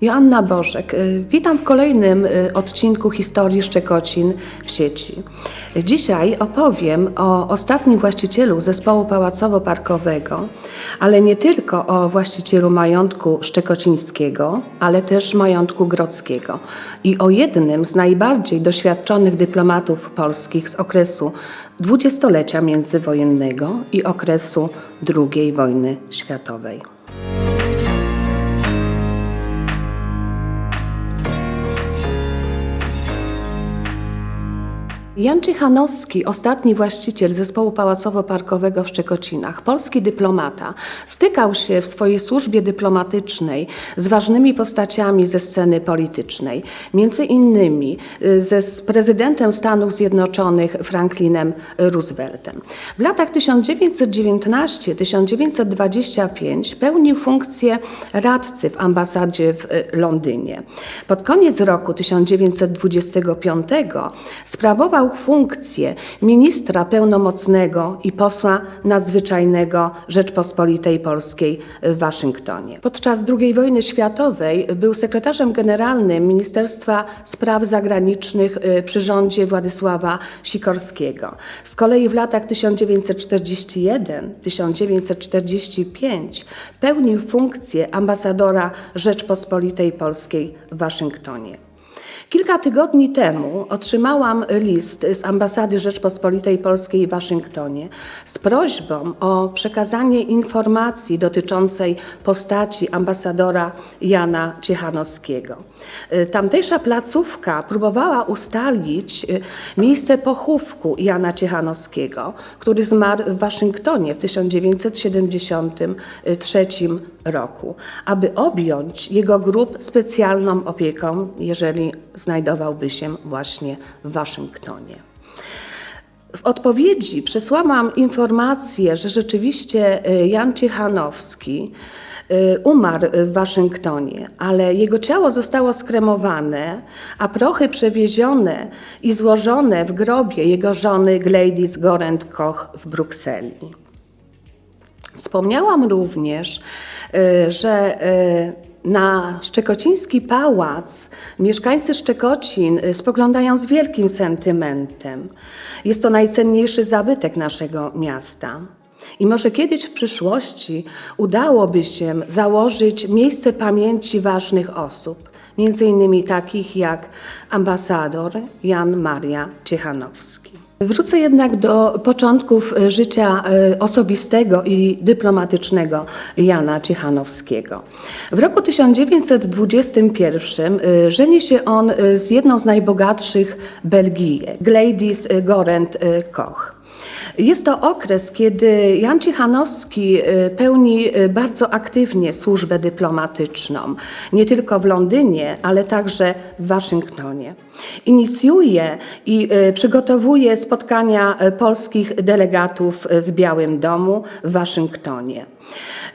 Joanna Bożek. y, Witam w kolejnym y, odcinku historii Szczekocin w sieci. Dzisiaj opowiem o ostatnim właścicielu zespołu pałacowo-parkowego, ale nie tylko o właścicielu majątku szczekocińskiego, ale też majątku grodzkiego i o jednym z najbardziej doświadczonych dyplomatów polskich z okresu dwudziestolecia międzywojennego i okresu II wojny światowej. Jan Czychanowski, ostatni właściciel zespołu pałacowo-parkowego w Szczekocinach, polski dyplomata, stykał się w swojej służbie dyplomatycznej z ważnymi postaciami ze sceny politycznej, między innymi y, ze z prezydentem Stanów Zjednoczonych Franklinem Rooseveltem. W latach 1919-1925 pełnił funkcję radcy w ambasadzie w y, Londynie. Pod koniec roku 1925 sprawował funkcję ministra pełnomocnego i posła nadzwyczajnego Rzeczpospolitej Polskiej w Waszyngtonie. Podczas II wojny światowej był sekretarzem generalnym Ministerstwa Spraw Zagranicznych y, przy rządzie Władysława Sikorskiego. Z kolei w latach 1941-1945 pełnił funkcję ambasadora Rzeczpospolitej Polskiej w Waszyngtonie. Kilka tygodni temu otrzymałam list z ambasady Rzeczpospolitej Polskiej w Waszyngtonie z prośbą o przekazanie informacji dotyczącej postaci ambasadora Jana Ciechanowskiego. Y, Tamtejsza placówka próbowała ustalić y, miejsce pochówku Jana Ciechanowskiego, który zmarł w Waszyngtonie w 1973 roku, aby objąć jego grób specjalną opieką, jeżeli znajdowałby się właśnie w Waszyngtonie. W odpowiedzi przesłałam informację, że rzeczywiście y, Jan Ciechanowski umarł w Waszyngtonie, ale jego ciało zostało skremowane, a prochy przewiezione i złożone w grobie jego żony Gladys Gorent Koch w Brukseli. Wspomniałam również, y, że y, na Szczekociński Pałac mieszkańcy Szczekocin y, spoglądają z wielkim sentymentem. Jest to najcenniejszy zabytek naszego miasta. I może kiedyś w przyszłości udałoby się założyć miejsce pamięci ważnych osób, między innymi takich jak ambasador Jan Maria Ciechanowski. Wrócę jednak do początków e, życia e, osobistego i dyplomatycznego Jana Ciechanowskiego. W roku 1921 e, żeni się on z jedną z najbogatszych Belgijek, Gladys Gorent Koch. Jest to okres, kiedy Jan Cichanowski y, pełni y, bardzo aktywnie służbę dyplomatyczną, nie tylko w Londynie, ale także w Waszyngtonie. Inicjuje i y, przygotowuje spotkania polskich delegatów w Białym Domu w Waszyngtonie.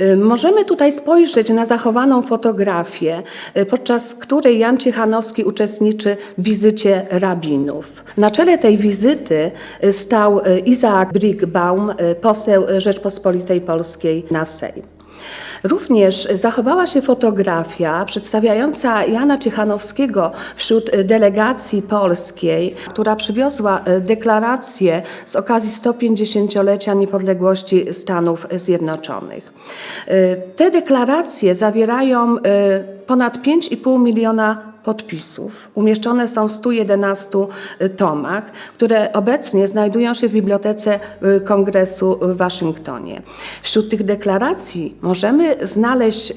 Y, Możemy tutaj spojrzeć na zachowaną fotografię, y, podczas której Jan Ciechanowski uczestniczy w wizycie rabinów. Na czele tej wizyty y, stał Izaak Brigbaum, y, poseł Rzeczpospolitej Polskiej na Sejm. Również zachowała się fotografia przedstawiająca Jana Ciechanowskiego wśród delegacji polskiej, która przywiozła y, deklarację z okazji 150-lecia niepodległości Stanów Zjednoczonych. Y, Te deklaracje zawierają y, ponad 5,5 miliona podpisów. Umieszczone są w 111 tomach, które obecnie znajdują się w Bibliotece y, Kongresu w Waszyngtonie. Wśród tych deklaracji możemy znaleźć y,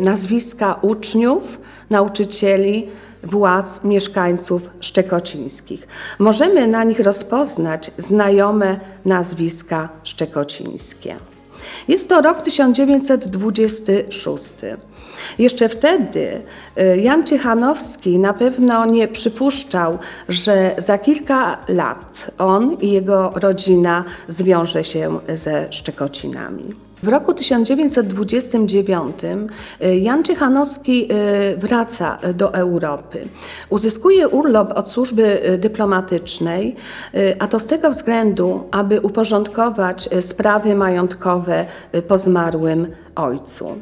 nazwiska uczniów, nauczycieli, władz, mieszkańców szczekocińskich. Możemy na nich rozpoznać znajome nazwiska szczekocińskie. Jest to rok 1926. Jeszcze wtedy y, Jan Ciechanowski na pewno nie przypuszczał, że za kilka lat on i jego rodzina zwiąże się ze Szczekocinami. W roku 1929 y, Jan Ciechanowski y, wraca do Europy. Uzyskuje urlop od służby y, dyplomatycznej, a to z tego względu, aby uporządkować sprawy majątkowe po zmarłym ojcu.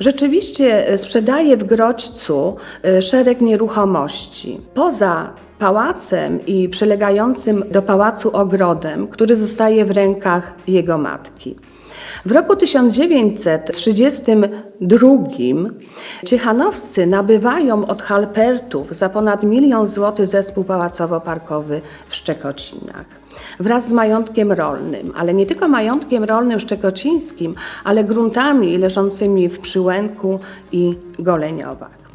Rzeczywiście sprzedaje w Grodźcu szereg nieruchomości. Poza pałacem i przylegającym do pałacu ogrodem, który zostaje w rękach jego matki. W roku 1932 Ciechanowscy nabywają od Halpertów za ponad milion złotych zespół pałacowo-parkowy w Szczekocinach wraz z majątkiem rolnym, ale nie tylko majątkiem rolnym szczekocińskim, ale gruntami leżącymi w Przyłęku i Goleniowach.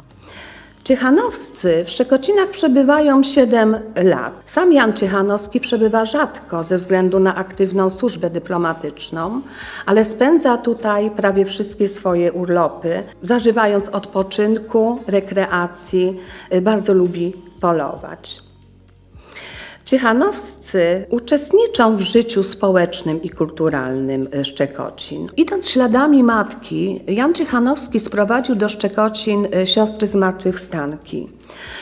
Ciechanowscy w Szczekocinach przebywają 7 lat. Sam Jan Ciechanowski przebywa rzadko ze względu na aktywną służbę dyplomatyczną, ale spędza tutaj prawie wszystkie swoje urlopy, zażywając odpoczynku, rekreacji, bardzo lubi polować. Ciechanowscy uczestniczą w życiu społecznym i kulturalnym Szczekocin. Idąc śladami matki, Jan Ciechanowski sprowadził do Szczekocin e, siostry zmartwychwstanki,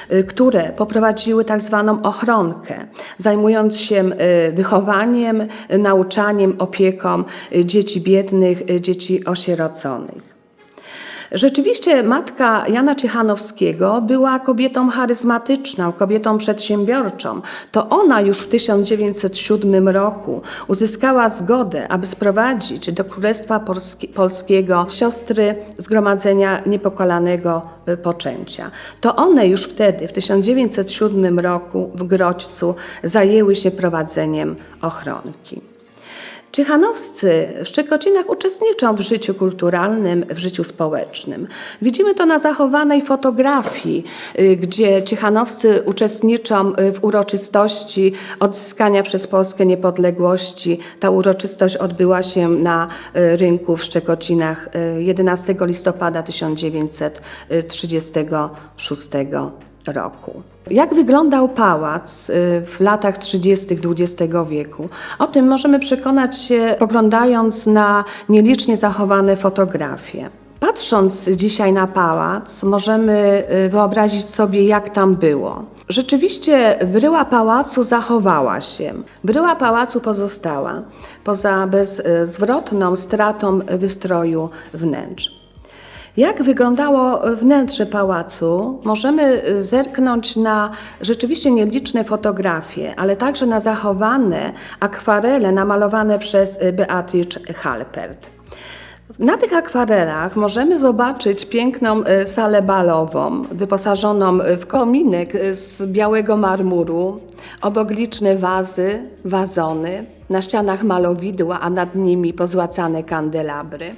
e, które poprowadziły tak zwaną ochronkę, zajmując się e, wychowaniem, nauczaniem, opieką dzieci biednych, dzieci osieroconych. Rzeczywiście matka Jana Ciechanowskiego była kobietą charyzmatyczną, kobietą przedsiębiorczą. To ona już w 1907 roku uzyskała zgodę, aby sprowadzić do Królestwa Polskiego siostry Zgromadzenia Niepokalanego y, Poczęcia. To one już wtedy, w 1907 roku w Grodźcu zajęły się prowadzeniem ochronki. Ciechanowscy w Szczekocinach uczestniczą w życiu kulturalnym, w życiu społecznym. Widzimy to na zachowanej fotografii, y, gdzie Ciechanowscy uczestniczą y, w uroczystości odzyskania przez Polskę niepodległości. Ta uroczystość odbyła się na y, rynku w Szczekocinach 11 listopada 1936 roku. Jak wyglądał pałac y, w latach 30. XX wieku? O tym możemy przekonać się oglądając na nielicznie zachowane fotografie. Patrząc dzisiaj na pałac, możemy y, wyobrazić sobie, jak tam było. Rzeczywiście bryła pałacu zachowała się. Bryła pałacu pozostała, poza bezzwrotną stratą wystroju wnętrz. Jak wyglądało wnętrze pałacu, możemy y, zerknąć na rzeczywiście nieliczne fotografie, ale także na zachowane akwarele namalowane przez y, Beatrice Halpert. Na tych akwarelach możemy zobaczyć piękną y, salę balową, wyposażoną w kominek z białego marmuru, obok liczne wazy, wazony, na ścianach malowidła, a nad nimi pozłacane kandelabry,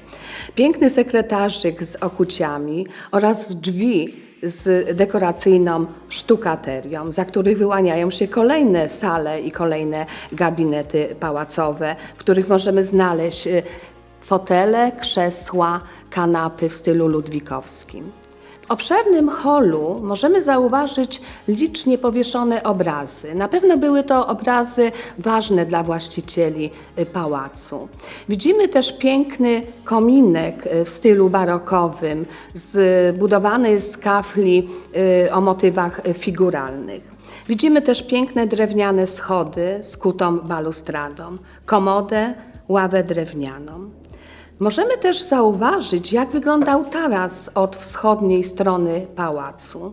piękny sekretarzyk z okuciami oraz drzwi z dekoracyjną sztukaterią, za których wyłaniają się kolejne sale i kolejne gabinety pałacowe, w których możemy znaleźć y, fotele, krzesła, kanapy w stylu ludwikowskim. Obszernym holu możemy zauważyć licznie powieszone obrazy. Na pewno były to obrazy ważne dla właścicieli y, pałacu. Widzimy też piękny kominek y, w stylu barokowym, zbudowany z kafli y, o motywach figuralnych. Widzimy też piękne drewniane schody z kutą balustradą, komodę, ławę drewnianą. Możemy też zauważyć, jak wyglądał taras od wschodniej strony pałacu.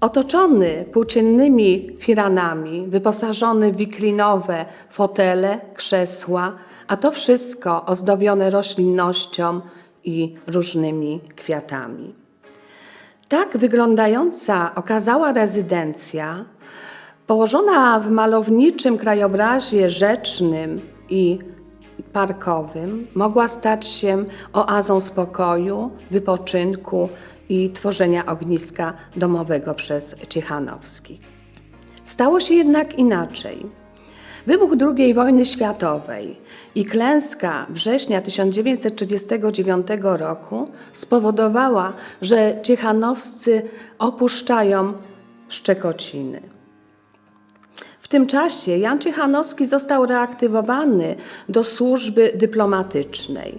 Otoczony płóciennymi firanami, wyposażony w wiklinowe fotele, krzesła, a to wszystko ozdobione roślinnością i różnymi kwiatami. Tak wyglądająca okazała rezydencja, położona w malowniczym krajobrazie rzecznym i parkowym mogła stać się oazą spokoju, wypoczynku i tworzenia ogniska domowego przez Ciechanowskich. Stało się jednak inaczej. Wybuch II wojny światowej i klęska września 1939 roku spowodowała, że Ciechanowscy opuszczają Szczekociny tym czasie Jan Ciechanowski został reaktywowany do służby dyplomatycznej.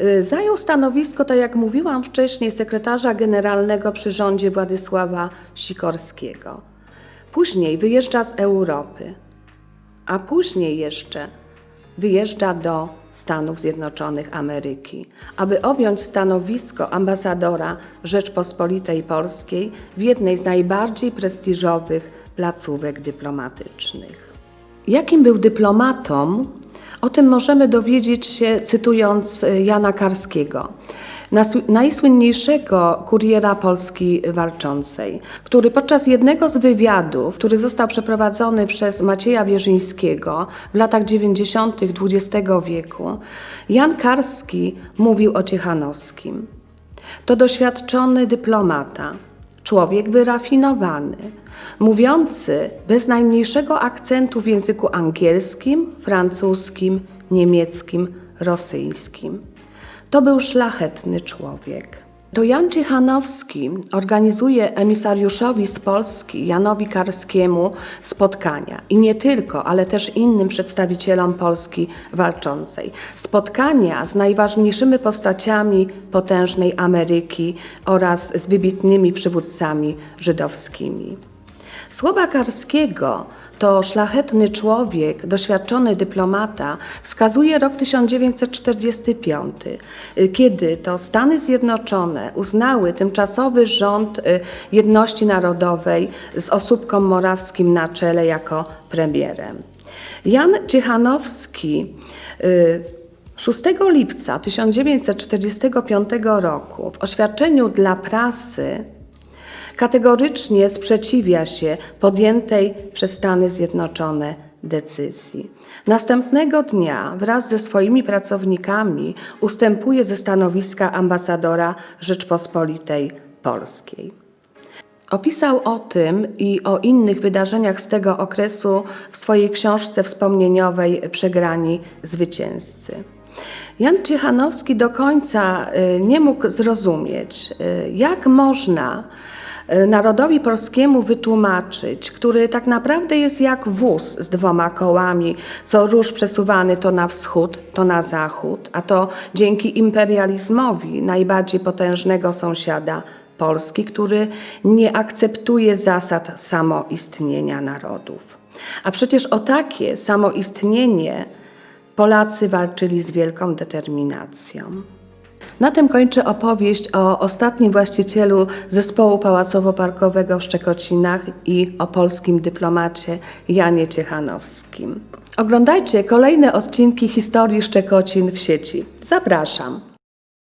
Y, zajął stanowisko, tak jak mówiłam wcześniej, sekretarza generalnego przy rządzie Władysława Sikorskiego. Później wyjeżdża z Europy, a później jeszcze wyjeżdża do Stanów Zjednoczonych Ameryki, aby objąć stanowisko ambasadora Rzeczpospolitej Polskiej w jednej z najbardziej prestiżowych placówek dyplomatycznych. Jakim był dyplomatą, o tym możemy dowiedzieć się cytując e, Jana Karskiego, najsłynniejszego kuriera Polski walczącej, który podczas jednego z wywiadów, który został przeprowadzony przez Macieja Wierzyńskiego w latach 90. XX wieku, Jan Karski mówił o Ciechanowskim. To doświadczony dyplomata, człowiek wyrafinowany, mówiący bez najmniejszego akcentu w języku angielskim, francuskim, niemieckim, rosyjskim. To był szlachetny człowiek. To Jan Ciechanowski organizuje emisariuszowi z Polski, Janowi Karskiemu, spotkania. I nie tylko, ale też innym przedstawicielom Polski walczącej. Spotkania z najważniejszymi postaciami potężnej Ameryki oraz z wybitnymi przywódcami żydowskimi. Słowa Karskiego to szlachetny człowiek, doświadczony dyplomata, wskazuje rok 1945, y, kiedy to Stany Zjednoczone uznały tymczasowy rząd y, jedności narodowej z Osóbką Morawskim na czele jako premierem. Jan Ciechanowski y, 6 lipca 1945 roku w oświadczeniu dla prasy kategorycznie sprzeciwia się podjętej przez Stany Zjednoczone decyzji. Następnego dnia wraz ze swoimi pracownikami ustępuje ze stanowiska ambasadora Rzeczpospolitej Polskiej. Opisał o tym i o innych wydarzeniach z tego okresu w swojej książce wspomnieniowej Przegrani zwycięzcy. Jan Ciechanowski do końca y, nie mógł zrozumieć, y, jak można narodowi polskiemu wytłumaczyć, który tak naprawdę jest jak wóz z dwoma kołami, co róż przesuwany to na wschód, to na zachód, a to dzięki imperializmowi najbardziej potężnego sąsiada Polski, który nie akceptuje zasad samoistnienia narodów. A przecież o takie samoistnienie Polacy walczyli z wielką determinacją. Na tym kończę opowieść o ostatnim właścicielu zespołu pałacowo-parkowego w Szczekocinach i o polskim dyplomacie Janie Ciechanowskim. Oglądajcie kolejne odcinki historii Szczekocin w sieci. Zapraszam.